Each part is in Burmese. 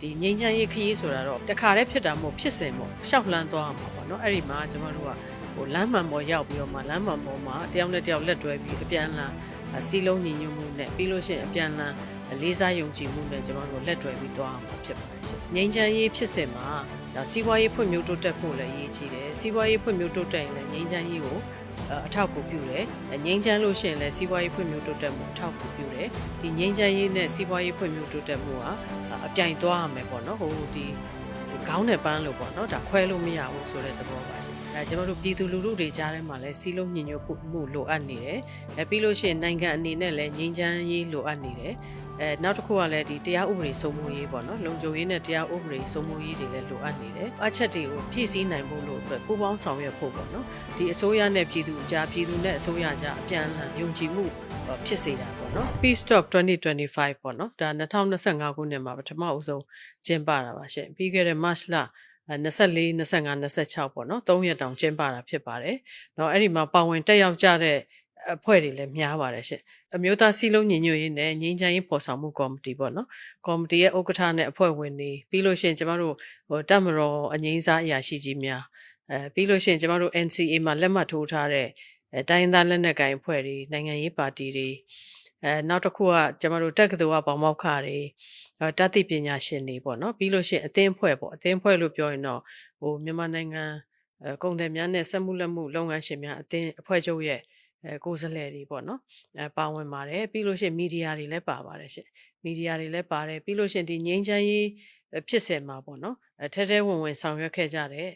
ဒီငိမ့်ချမ်းရေးခရီးဆိုတာတော့တခါတည်းဖြစ်တာမဟုတ်ဖြစ်စဉ်ပေါ့ရှောက်လန်းသွားမှာပေါ့နော်အဲ့ဒီမှာကျွန်တော်တို့ကဟိုလမ်းမှန်ပေါ်ရောက်ပြီးတော့မှလမ်းမှန်ပေါ်မှာတယောက်နဲ့တယောက်လက်တွဲပြီးအပြန်အလှန်စီလုံးညီညွတ်မှုနဲ့ပြီးလို့ရှိရင်အပြန်အလှန်လေးစားယုံကြည်မှုနဲ့ကျွန်တော်တို့လက်တွဲပြီးသွားမှာဖြစ်ပါတယ်ရှင်ငိမ့်ချမ်းရေးဖြစ်စဉ်မှာဒါစီးပွားရေးဖွံ့ဖြိုးတိုးတက်ဖို့လည်းအရေးကြီးတယ်စီးပွားရေးဖွံ့ဖြိုးတိုးတက်ရင်လည်းငိမ့်ချမ်းရေးကို အထောက်အကူပြုတယ်ငိမ့်ချမ်းလို့ရှိရင်လည်းစီးပွားရေးဖွံ့ဖြိုးတိုးတက်မှုအထောက်အကူပြုတယ်ဒီငိမ့်ချမ်းရေးနဲ့စီးပွားရေးဖွံ့ဖြိုးတိုးတက်မှုဟာအပြိုင်သွားရမယ်ပေါ့နော်ဟိုဒီခေါင်းနဲ့ပန်းလို့ပေါ့နော်ဒါခွဲလို့မရဘူးဆိုတဲ့သဘောပါရှင် အဲကျွန်တော်တို့ပြည်သူလူထုတွေကြားထဲမှာလည်းစီးလုံးညင်ညွတ်မှုလိုအပ်နေတယ်အဲပြီးလို့ရှိရင်နိုင်ငံအနေနဲ့လည်းငြိမ်းချမ်းရေးလိုအပ်နေတယ်အဲနောက်တစ်ခုကလည်းဒီတရားဥပဒေစိုးမိုးရေးပေါ့နော်လုံခြုံရေးနဲ့တရားဥပဒေစိုးမိုးရေးတွေလည်းလိုအပ်နေတယ်အချက်တွေကိုဖြည့်ဆည်းနိုင်ဖို့လို့အတွက်ပူးပေါင်းဆောင်ရွက်ဖို့ပေါ့နော်ဒီအစိုးရနဲ့ပြည်သူအကြားပြည်သူနဲ့အစိုးရကြားအပြန်အလှန်ယုံကြည်မှုဖြစ်စေတာပေါ့နော် Peace Talk 2025ပေါ့နော်ဒါ2025ခုနှစ်မှာပထမအဦးဆုံးကျင်းပတာပါရှင်ပြီးခဲ့တဲ့ March လ 24 25 26ပေါ့နော်3ရက်တောင်ကျင်းပတာဖြစ်ပါတယ်။နော်အဲ့ဒီမှာပါဝင်တက်ရောက်ကြတဲ့အဖွဲ့တွေလည်းများပါတယ်ရှင်။အမျိုးသားစီလုံးညီညွတ်ရေးနဲ့ငြိမ်းချမ်းရေးပေါ်ဆောင်မှုကော်မတီပေါ့နော်။ကော်မတီရဲ့ဥက္ကဋ္ဌနဲ့အဖွဲ့ဝင်တွေပြီးလို့ရှိရင်ကျမတို့ဟိုတက်မတော်အငြိမ်းစားအရာရှိကြီးများအဲပြီးလို့ရှိရင်ကျမတို့ NCA မှာလက်မှတ်ထိုးထားတဲ့တိုင်းသားလက်နက်ကိုင်အဖွဲ့တွေနိုင်ငံရေးပါတီတွေ အဲနောက်တစ်ခုကကျမတို့တက္ကသိုလ်ကပေါမောက်ခတွေအဲတတိပညာရှင်တွေပေါ့နော်ပြီးလို့ရှိရင်အသင်းအဖွဲ့ပေါ့အသင်းအဖွဲ့လို့ပြောရင်တော့ဟိုမြန်မာနိုင်ငံအဲကုန်တယ်များနဲ့စက်မှုလက်မှုလုပ်ငန်းရှင်များအသင်းအဖွဲ့ချုပ်ရဲ့အဲကိုယ်စားလှယ်တွေပေါ့နော်အဲပါဝင်ပါတယ်ပြီးလို့ရှိရင်မီဒီယာတွေလည်းပါပါတယ်ရှင်မီဒီယာတွေလည်းပါတယ်ပြီးလို့ရှိရင်ဒီငိမ့်ချမ်းရေးဖြစ်စင်မှာပေါ့နော်အဲထဲထဲဝင်ဝင်ဆောင်ရွက်ခဲ့ကြတဲ့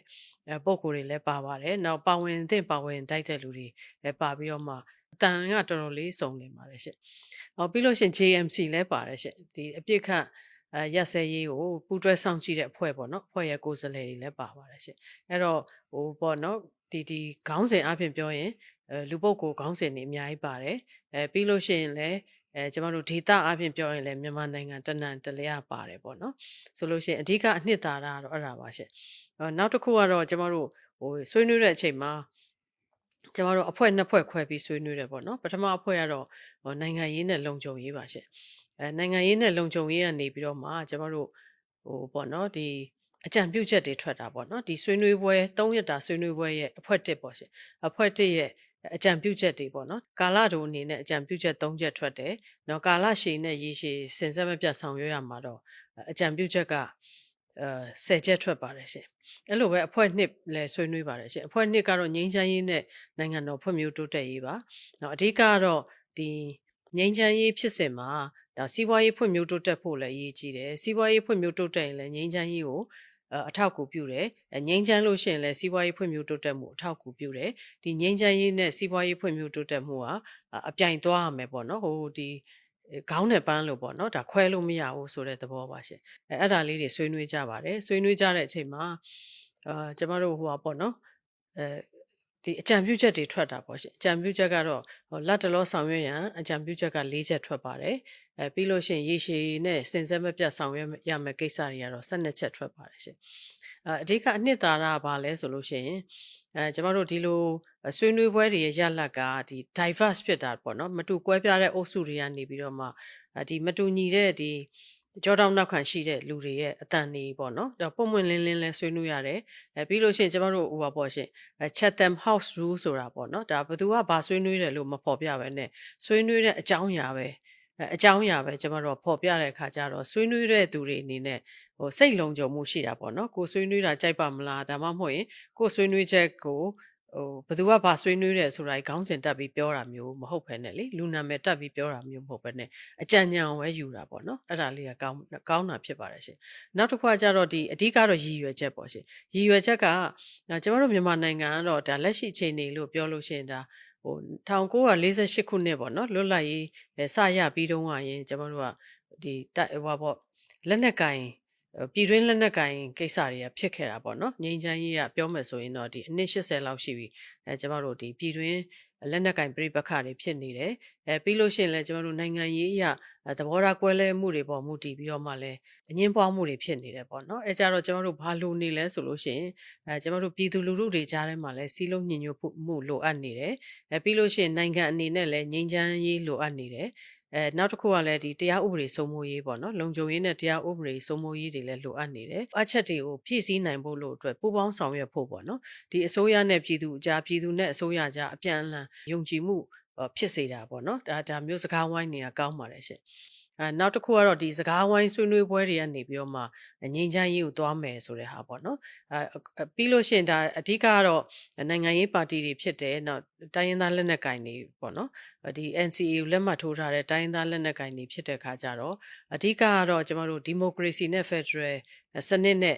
အဲပုံကိုယ်တွေလည်းပါပါတယ်နောက်ပါဝင်တဲ့ပါဝင်တိုက်တဲ့လူတွေလည်းပါပြီးတော့မှ အတန်ကတော်တော်လေးစုံနေပါတယ်ရှင်။ဟောပြီးလို့ရှိရင် JMC လည်းပါတယ်ရှင်။ဒီအပြစ်ခတ်အဲရက်စဲရေးကိုပူးတွဲဆောင်ကြည့်တဲ့အဖွဲ့ပေါ့နော်အဖွဲ့ရဲ့ကိုယ်စားလှယ်တွေလည်းပါပါတယ်ရှင်။အဲ့တော့ဟိုပေါ့နော်ဒီဒီခေါင်းစဉ်အဖြစ်ပြောရင်အဲလူပုတ်ကိုခေါင်းစဉ်တွေအများကြီးပါတယ်။အဲပြီးလို့ရှိရင်လည်းအဲကျမတို့ဒေတာအပြင်ပြောရင်လည်းမြန်မာနိုင်ငံတနန်တလျာပါတယ်ပေါ့နော်ဆိုလို့ရှိရင်အဓိကအနှစ်သာရကတော့အဲ့ဒါပါရှင်နောက်တစ်ခုကတော့ကျမတို့ဟိုဆွေးနွေးတဲ့အချိန်မှာ ကျမတို့အဖွဲ့နှစ်ဖွဲ့ခွဲပြီးဆွေးနွေးတယ်ပေါ့နော်ပထမအဖွဲ့ကတော့နိုင်ငံရေးနဲ့လုံခြုံရေးပါရှင်အဲနိုင်ငံရေးနဲ့လုံခြုံရေးကနေပြီးတော့မှကျမတို့ဟိုပေါ့နော်ဒီအကြံပြုချက်တွေထွက်တာပေါ့နော်ဒီဆွေးနွေးပွဲ၃ရက်တာဆွေးနွေးပွဲရဲ့အဖွဲ့တစ်ပေါ့ရှင်အဖွဲ့တစ်ရဲ့အကြံပြုချက်တွေပေါ့နော်ကာလတူအနေနဲ့အကြံပြုချက်၃ချက်ထွက်တယ်နော်ကာလရှည်နဲ့ရေရှည်စင်စက်မပြတ်ဆောင်ရွက်ရမှာတော့အကြံပြုချက်က အဲဆယ်ချက်ထွက်ပါတယ်ရှင်အဲ့လိုပဲအဖွဲ့နှစ်လည်းဆွေးနွေးပါတယ်ရှင်အဖွဲ့နှစ်ကတော့ငြိမ်းချမ်းရေးနဲ့နိုင်ငံတော်ဖွံ့ဖြိုးတိုးတက်ရေးပါနော်အဓိကကတော့ဒီငြိမ်းချမ်းရေးဖြစ်စဉ်မှာဒါစီးပွားရေးဖွံ့ဖြိုးတိုးတက်ဖို့လည်းအရေးကြီးတယ်စီးပွားရေးဖွံ့ဖြိုးတိုးတက်ရင်လည်းငြိမ်းချမ်းရေးကိုအထောက်အကူပြုတယ်ငြိမ်းချမ်းလို့ရှိရင်လည်းစီးပွားရေးဖွံ့ဖြိုးတိုးတက်မှုအထောက်အကူပြုတယ်ဒီငြိမ်းချမ်းရေးနဲ့စီးပွားရေးဖွံ့ဖြိုးတိုးတက်မှုဟာအပြိုင်သွားရမယ်ပေါ့နော်ဟိုဒီ ခေါင်းနဲ့ပန်းလို့ပေါ့နော်ဒါခွဲလို့မရဘူးဆိုတဲ့သဘောပါရှင်အဲအဲ့ဒါလေးတွေဆွေးနွေးကြပါတယ်ဆွေးနွေးကြတဲ့အချိန်မှာအာကျမတို့ဟိုပါပေါ့နော်အဲဒီအကြံပြုချက်တွေထွက်တာပေါ့ရှင်အကြံပြုချက်ကတော့လက်တလောဆောင်ရွက်ရန်အကြံပြုချက်က၄ချက်ထွက်ပါတယ် အဲပြီးလို့ရှိရင်ရေရှည်နဲ့စင်စက်မပြတ်ဆောင်ရွက်ရမယ့်ကိစ္စတွေကတော့၁၂ချက်ထွက်ပါတယ်ရှင်အဲအဓိကအနှစ်သာရပါလဲဆိုလို့ရှိရင်အဲကျမတို့ဒီလိုဆွေးနွေးပွဲတွေရဲ့ရလက်ကဒီ diverse ဖြစ်တာပေါ့နော်မတူကွဲပြားတဲ့အုပ်စုတွေကနေပြီးတော့မှဒီမတူညီတဲ့ဒီကြောတောင်နောက်ခံရှိတဲ့လူတွေရဲ့အတန်နေပေါ့နော်ဒါပုံမှန်လင်းလင်းလဲဆွေးနွေးရတယ်အဲပြီးလို့ရှိရင်ကျမတို့ဟိုပါပေါ့ရှင် Chatham House Rule ဆိုတာပေါ့နော်ဒါဘယ်သူကဘာဆွေးနွေးတယ်လို့မဖော်ပြပဲနဲ့ဆွေးနွေးတဲ့အကြောင်းအရာပဲ အကြောင်းအရာပဲကျမတို့ဖော်ပြတဲ့အခါကျတော့ဆွေးနွေးတဲ့သူတွေအနေနဲ့ဟိုစိတ်လုံးကြုံမှုရှိတာပေါ့နော်ကိုဆွေးနွေးတာကြိုက်ပါမလားဒါမှမဟုတ်ရင်ကိုဆွေးနွေးချက်ကိုဟိုဘသူကဘာဆွေးနွေးတယ်ဆိုတာခေါင်းစဉ်တက်ပြီးပြောတာမျိုးမဟုတ်ဘဲနဲ့လေလူနာမည်တက်ပြီးပြောတာမျိုးမဟုတ်ဘဲနဲ့အကြံဉာဏ်အောင်ပဲယူတာပေါ့နော်အဲ့ဒါလေးကကောင်းကောင်းတာဖြစ်ပါတယ်ရှင်နောက်တစ်ခါကျတော့ဒီအဓိကတော့ရည်ရွယ်ချက်ပေါ့ရှင်ရည်ရွယ်ချက်ကကျမတို့မြန်မာနိုင်ငံကတော့ဒါလက်ရှိအခြေအနေလို့ပြောလို့ရှိရင်ဒါ ဟို1948ခုနှစ်ပေါ့နော်လွတ်လပ်ရေးစရပြီးတုန်းကရင်ကျမတို့ကဒီတိုက်ဟိုပေါ့လက်နက်ကင်ပြည်တွင်းလက်နက်ကင်ကိစ္စတွေကဖြစ်ခဲ့တာပေါ့နော်ငြိမ်းချမ်းရေးကပြောမယ်ဆိုရင်တော့ဒီအနည်း80လောက်ရှိပြီအဲကျမတို့ဒီပြည်တွင်းလက်နက်ကင်ပြိပခါတွေဖြစ်နေတယ်အဲပြီးလို့ရှိရင်လည်းကျမတို့နိုင်ငံရေးအရသဘောထားကွဲလဲမှုတွေပေါ်မူတည်ပြီးတော့မှလည်းအငင်းပွားမှုတွေဖြစ်နေတယ်ပေါ့နော်အဲကြတော့ကျမတို့ဘာလို့နေလဲဆိုလို့ရှိရင်အဲကျမတို့ပြည်သူလူထုတွေကြားထဲမှာလည်းစီးလုံးညင်ညွတ်မှုလိုအပ်နေတယ်အဲပြီးလို့ရှိရင်နိုင်ငံအနေနဲ့လည်းငြိမ်းချမ်းရေးလိုအပ်နေတယ်အဲနောက်တစ်ခုကလည်းဒီတရားဥပဒေစိုးမိုးရေးပေါ့နော်လုံခြုံရေးနဲ့တရားဥပဒေစိုးမိုးရေးတွေလည်းလိုအပ်နေတယ်အချက်တွေကိုဖြည့်ဆည်းနိုင်ဖို့လို့အတွက်ပူးပေါင်းဆောင်ရွက်ဖို့ပေါ့နော်ဒီအစိုးရနဲ့ပြည်သူအကြားပြည်သူနဲ့အစိုးရကြားအပြန်အလှန်ယုံကြည်မှုအော် ဖြစ်စေတာပေါ့နော်ဒါဒါမျိုးစကားဝိုင်းနေရကောင်းပါတယ်ရှင်အဲနောက်တစ်ခုကတော့ဒီစကားဝိုင်းဆွေးနွေးပွဲတွေကနေပြီးတော့မှငြိမ်းချမ်းရေးကိုသွားမယ်ဆိုတဲ့ဟာပေါ့နော်အဲပြီးလို့ရှိရင်ဒါအဓိကကတော့နိုင်ငံရေးပါတီတွေဖြစ်တယ်နောက်တိုင်းရင်းသားလက်နက်ကိုင်တွေပေါ့နော်ဒီ NCA ကိုလက်မှတ်ထိုးထားတဲ့တိုင်းရင်းသားလက်နက်ကိုင်တွေဖြစ်တဲ့ခါကျတော့အဓိကကတော့ကျမတို့ဒီမိုကရေစီနဲ့ဖက်ဒရယ်စနစ်နဲ့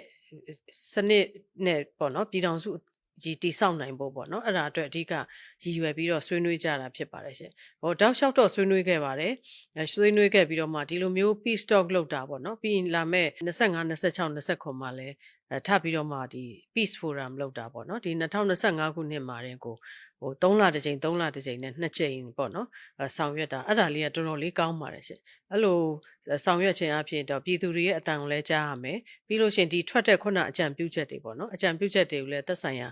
စနစ်နဲ့ပေါ့နော်ပြည်ထောင်စု ကြီးတိဆောက်နိုင်ဖို့ပေါ့နော်အဲ့ဒါအတွက်အဓိကရည်ရွယ်ပြီးတော့ဆွေးနွေးကြတာဖြစ်ပါတယ်ရှင်။ဟိုတောက်လျှောက်တော့ဆွေးနွေးခဲ့ပါတယ်။အဲဆွေးနွေးခဲ့ပြီးတော့မှဒီလိုမျိုး peace talk လုပ်တာပေါ့နော်။ပြီးရင်လာမဲ့25 26 29မှာလဲ အဲထပ်ပြီးတော့မှဒီ peace forum လုပ်တာပေါ့နော်။ဒီ2025ခုနှစ်မှာတင်ကိုဟို3လတစ်ကြိမ်3လတစ်ကြိမ်နဲ့2ကြိမ်ပေါ့နော်အဲဆောင်ရွက်တာအဲ့ဒါလေးကတော်တော်လေးကောင်းပါတယ်ရှင်အဲ့လိုဆောင်ရွက်ခြင်းအဖြစ်တော့ပြည်သူတွေရဲ့အတန်ကိုလည်းကြားရမယ်ပြီးလို့ရှိရင်ဒီထွက်တဲ့ခုနအကြံပြုချက်တွေပေါ့နော်အကြံပြုချက်တွေကိုလည်းသက်ဆိုင်ရာ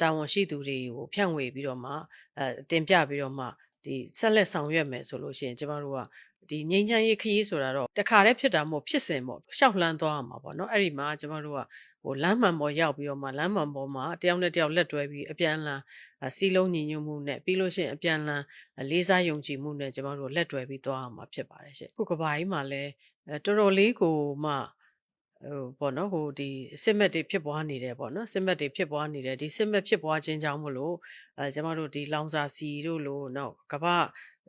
တာဝန်ရှိသူတွေကိုဖြန့်ဝေပြီးတော့မှအဲတင်ပြပြီးတော့မှဒီဆက်လက်ဆောင်ရွက်မယ်ဆိုလို့ရှိရင်ကျမတို့ကဒီငိမ့်ချမ်းရေးခရီးဆိုတာတော့တခါတည်းဖြစ်တာမဟုတ်ဖြစ်စဉ်ပေါ့ရှောက်လှမ်းသွားမှာပေါ့နော်အဲ့ဒီမှာကျမတို့က ဟိုလမ်းမှန်ပေါ်ရောက်ပြီးတော့မှလမ်းမှန်ပေါ်မှာတယောက်နဲ့တယောက်လက်တွဲပြီးအပြန်အလှန်စီးလုံးညီညွတ်မှုနဲ့ပြီးလို့ရှိရင်အပြန်အလှန်လေးစားယုံကြည်မှုနဲ့ကျမတို့လက်တွဲပြီးသွားအောင်မှာဖြစ်ပါတယ်ရှင့်ခုကဘာကြီးမှာလဲတော်တော်လေးကိုမှဟိုပေါ့နော်ဟိုဒီစစ်မက်တွေဖြစ်ပွားနေတယ်ပေါ့နော်စစ်မက်တွေဖြစ်ပွားနေတယ်ဒီစစ်မက်ဖြစ်ပွားခြင်းကြောင့်မလို့အဲကျမတို့ဒီလောင်စာစီတို့လို့နောက်ကမ္ဘာ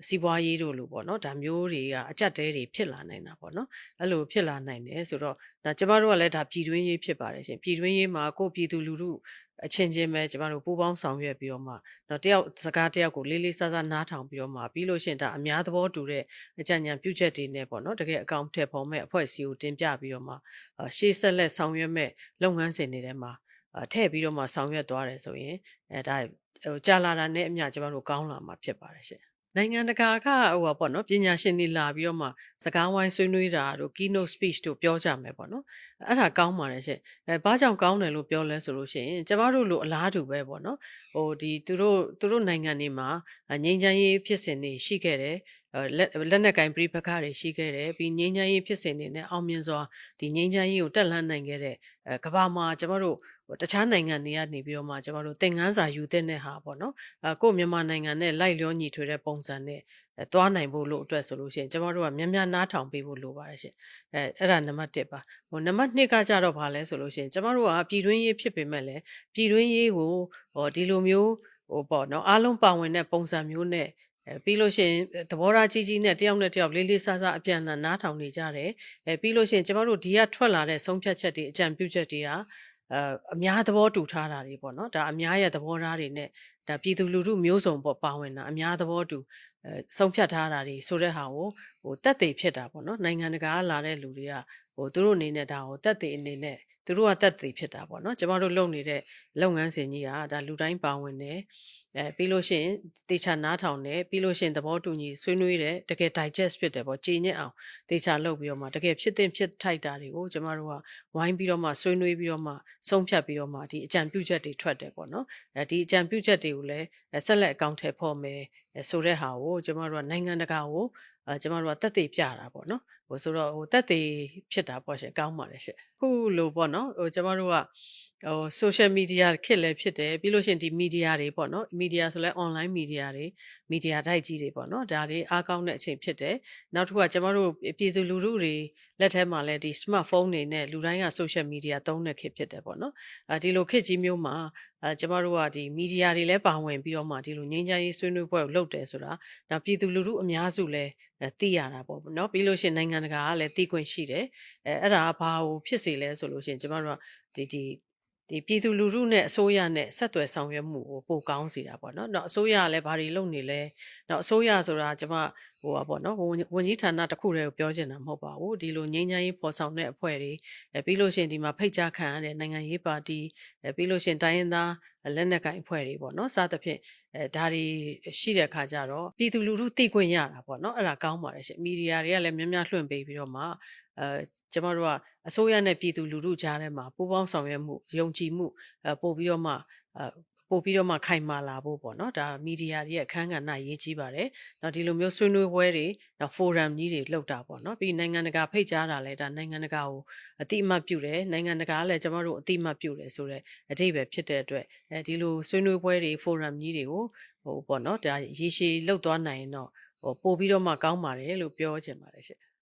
စီးပွားရေးတို့လို့ပေါ့နော်ဒါမျိုးတွေကအကြက်တဲတွေဖြစ်လာနိုင်တာပေါ့နော်အဲ့လိုဖြစ်လာနိုင်တယ်ဆိုတော့ဒါကျမတို့ကလည်းဒါပြည်တွင်းရေးဖြစ်ပါတယ်ရှင်ပြည်တွင်းရေးမှာကိုပြည်သူလူထုအချင်းချင်းပဲကျမတို့ပူးပေါင်းဆောင်ရွက်ပြီးတော့မှတော့တယောက်စကားတယောက်ကိုလေးလေးစားစားနားထောင်ပြီးတော့မှပြီးလို့ရှိရင်ဒါအများသဘောတူတဲ့အကြံဉာဏ်ပြုချက်တွေနဲ့ပေါ့နော်တကယ်အကောင့်ထည့်ဖော်မဲ့အဖွဲ့အစည်းကိုတင်ပြပြီးတော့မှရှေ့ဆက်လက်ဆောင်ရွက်မဲ့လုပ်ငန်းစဉ်တွေထဲမှာထည့်ပြီးတော့မှဆောင်ရွက်သွားတယ်ဆိုရင်အဲဒါဟိုကြာလာတာနဲ့အမျှကျမတို့ကောင်းလာမှာဖြစ်ပါတယ်ရှင် နိုင်ငံတကာကဟိုပါပေါ့နော်ပညာရှင်တွေလာပြီးတော့မှစကားဝိုင်းဆွေးနွေးတာတို့ keynote speech တို့ပြောကြမယ်ပေါ့နော်အဲ့ဒါကောင်းပါတယ်ရှင့်အဲဘာကြောင့်ကောင်းတယ်လို့ပြောလဲဆိုလို့ရှိရင်ကျမတို့လိုအလားတူပဲပေါ့နော်ဟိုဒီသူတို့သူတို့နိုင်ငံတွေမှာငြိမ်းချမ်းရေးဖြစ်စဉ်တွေရှိခဲ့တယ် လက်လက်နက်ကင်ပြိပခါတွေရှိခဲ့တယ်ပြီးငြိမ်းချမ်းရေးဖြစ်စဉ်တွေနဲ့အောင်မြင်စွာဒီငြိမ်းချမ်းရေးကိုတက်လှမ်းနိုင်ခဲ့တဲ့အဲကမ္ဘာမှာကျမတို့တခြားနိုင်ငံတွေကနေပြီးတော့မှကျမတို့သင်ခန်းစာယူတဲ့နဲ့ဟာပေါ့နော်အဲကိုမြန်မာနိုင်ငံနဲ့လိုက်လျောညီထွေတဲ့ပုံစံနဲ့သွားနိုင်ဖို့လို့အတွက်ဆိုလို့ရှိရင်ကျမတို့ကများများနားထောင်ပေးဖို့လိုပါတယ်ရှင်အဲအဲ့ဒါနံပါတ်1ပါဟိုနံပါတ်2ကကြတော့ဘာလဲဆိုလို့ရှိရင်ကျမတို့ကပြည်တွင်းရေးဖြစ်ပေမဲ့လည်းပြည်တွင်းရေးကိုဟောဒီလိုမျိုးဟိုပေါ့နော်အားလုံးပါဝင်တဲ့ပုံစံမျိုးနဲ့ အဲပြီးလို့ရှိရင်သဘောထားကြီးကြီးနဲ့တယောက်နဲ့တယောက်လေးလေးဆဆအပြန်အလှန်နားထောင်နေကြတယ်အဲပြီးလို့ရှိရင်ကျမတို့ဒီကထွက်လာတဲ့ဆုံးဖြတ်ချက်တွေအကြံပြုချက်တွေကအဲအများသဘောတူထားတာတွေပေါ့နော်ဒါအများရဲ့သဘောထားတွေနဲ့ဒါပြည်သူလူထုမျိုးစုံပေါ့ပါဝင်တာအများသဘောတူအဲဆုံးဖြတ်ထားတာတွေဆိုတဲ့ဟာကိုဟိုတက်သေးဖြစ်တာပေါ့နော်နိုင်ငံတကာကလာတဲ့လူတွေကဟိုသူတို့အနေနဲ့ဒါကိုတက်သေးအနေနဲ့ သူတို့ကတက်သေးဖြစ်တာပေါ့နော်ကျမတို့လုပ်နေတဲ့လုပ်ငန်းစဉ်ကြီးကဒါလူတိုင်းပါဝင်တယ်အဲပြီးလို့ရှိရင်တေချာနားထောင်တယ်ပြီးလို့ရှိရင်သဘောတူညီဆွေးနွေးတယ်တကယ် digest ဖြစ်တယ်ပေါ့ကြည်ညက်အောင်တေချာလုပ်ပြီးတော့မှတကယ်ဖြစ်တဲ့ဖြစ်ထိုက်တာတွေကိုကျမတို့ကဝိုင်းပြီးတော့မှဆွေးနွေးပြီးတော့မှဆုံးဖြတ်ပြီးတော့မှဒီအကြံပြုချက်တွေထွက်တယ်ပေါ့နော်အဲဒီအကြံပြုချက်တွေကိုလည်းဆက်လက်အကောင့်ထဲဖော်မယ်ဆိုတဲ့ဟာကိုကျမတို့ကနိုင်ငံတကာကို အဲကျမတို့ကတက်သေးပြတာပေါ့နော်ဟိုဆိုတော့ဟိုတက်သေးဖြစ်တာပေါ့ရှင်ကောင်းပါတယ်ရှင်ခုလိုပေါ့နော်ဟိုကျမတို့က ဟို social media ခက်လည်းဖြစ်တယ်ပြီးလို့ရှိရင်ဒီ media တွေပေါ့နော် media ဆိုလဲ online media တွေ media တိုက်ကြီးတွေပေါ့နော်ဒါတွေအားကောင်းတဲ့အချိန်ဖြစ်တယ်နောက်တစ်ခုကကျမတို့ပြည်သူလူထုတွေလက်ထဲမှာလည်းဒီ smartphone တွေနဲ့လူတိုင်းက social media သုံးတဲ့ခေတ်ဖြစ်တယ်ပေါ့နော်အဲဒီလိုခေတ်ကြီးမျိုးမှာအဲကျမတို့ကဒီ media တွေလည်းပါဝင်ပြီးတော့မှဒီလိုငြိမ်းချမ်းရေးဆွေးနွေးပွဲကိုလုပ်တယ်ဆိုတာနောက်ပြည်သူလူထုအများစုလည်းသိရတာပေါ့နော်ပြီးလို့ရှိရင်နိုင်ငံတကာကလည်းသိခွင့်ရှိတယ်အဲအဲ့ဒါဘာကိုဖြစ်စေလဲဆိုလို့ရှိရင်ကျမတို့ကဒီဒီ ဒီပြည်သူလူထုနဲ့အစိုးရနဲ့ဆက်သွယ်ဆောင်ရွက်မှုကိုပိုကောင်းစေတာပေါ့နော်။နောက်အစိုးရကလည်းဘာတွေလုပ်နေလဲ။နောက်အစိုးရဆိုတာကျမဟိုပါပေါ့နော်ဝန်ဝန်ကြီးဌာနတစ်ခုတည်းကိုပြောချင်တာမဟုတ်ပါဘူးဒီလိုငြိမ်းချမ်းရေးပေါ်ဆောင်တဲ့အဖွဲ့တွေအဲပြီးလို့ရှိရင်ဒီမှာဖိတ်ကြားခံရတဲ့နိုင်ငံရေးပါတီအဲပြီးလို့ရှိရင်တိုင်းရင်းသား လက်နက်ကိုင်အဖွဲ့တွေပေါ့နော်စသဖြင့်အဲဒါတွေရှိတဲ့အခါကျတော့ပြည်သူလူထုသိခွင့်ရတာပေါ့နော်အဲ့ဒါကောင်းပါတယ်ရှင်မီဒီယာတွေကလည်းများများလွှင့်ပေးပြီးတော့မှအဲကျမတို့ကအစိုးရနဲ့ပြည်သူလူထုကြားထဲမှာပူးပေါင်းဆောင်ရွက်မှုယုံကြည်မှုအဲပို့ပြီးတော့မှအဲ ပပို့ပြီးတော့မှခိုင်မာလာဖို့ပေါ့နော်ဒါမီဒီယာတွေရဲ့အခန်းကဏ္ဍရေးကြီးပါတယ်။နော်ဒီလိုမျိုးဆွေးနွေးပွဲတွေနော်ဖိုရမ်ကြီးတွေလှုပ်တာပေါ့နော်ပြီးနိုင်ငံတကာဖိတ်ကြားတာလဲဒါနိုင်ငံတကာကိုအတိအမှတ်ပြုတယ်နိုင်ငံတကာကလည်းကျမတို့အတိအမှတ်ပြုတယ်ဆိုတော့အတိတ်ပဲဖြစ်တဲ့အတွက်အဲဒီလိုဆွေးနွေးပွဲတွေဖိုရမ်ကြီးတွေကိုဟိုပေါ့နော်ဒါရေရှည်လှုပ်သွားနိုင်ရင်တော့ဟိုပို့ပြီးတော့မှကောင်းပါတယ်လို့ပြောချင်ပါတယ်ရှင့်